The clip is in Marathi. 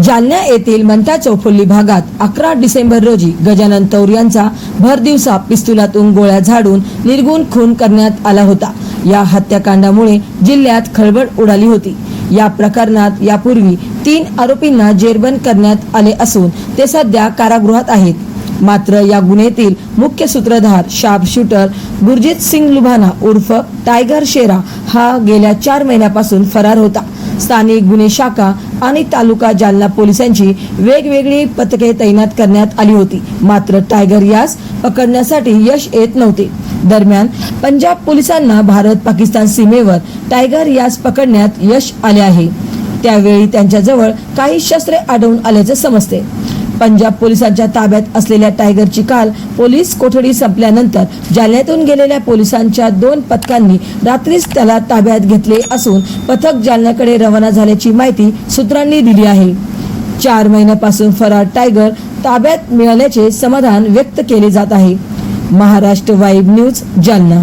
जालना येथील मंता चौफुल्ली भागात अकरा डिसेंबर रोजी गजानन तौर यांचा भरदिवसा पिस्तुलातून गोळ्या झाडून निर्गुण खून करण्यात आला होता. या हत्याकांडामुळे जिल्ह्यात खळबळ उडाली होती. या प्रकरणात यापूर्वी तीन आरोपींना जेरबंद करण्यात आले असून ते सध्या कारागृहात आहेत. मात्र या गुन्ह्यातील मुख्य सूत्रधार शार्प शूटर गुरजित सिंग लुभाना उर्फ टायगर शेरा हा गेल्या चार महिन्यापासून फरार होता. स्थानिक गुन्हे शाखा आणि तालुका जालना पोलिसांची वेगवेगळी पथके तैनात करण्यात आली होती. मात्र टायगर यास पकडण्यासाठी यश येत नव्हते. दरम्यान पंजाब पोलिसांना भारत पाकिस्तान सीमेवर टायगर यास पकडण्यात यश आले आहे. त्यावेळी त्यांच्याजवळ काही शस्त्रे आढळून आल्याचे समजते. पंजाब पोलिसांच्या ताब्यात असलेल्या टायगरची काल पोलीस कोठडी संपल्यानंतर जालन्यातून गेलेल्या पोलिसांच्या दोन पथकांनी रात्रीच त्याला ताब्यात घेतले असून पथक जालन्याकडे रवाना झाल्याची माहिती सूत्रांनी दिली आहे. चार महिन्यापासून फरार टायगर ताब्यात मिळाल्याचे समाधान व्यक्त केले जात आहे. Maharashtra vibe news Jalna.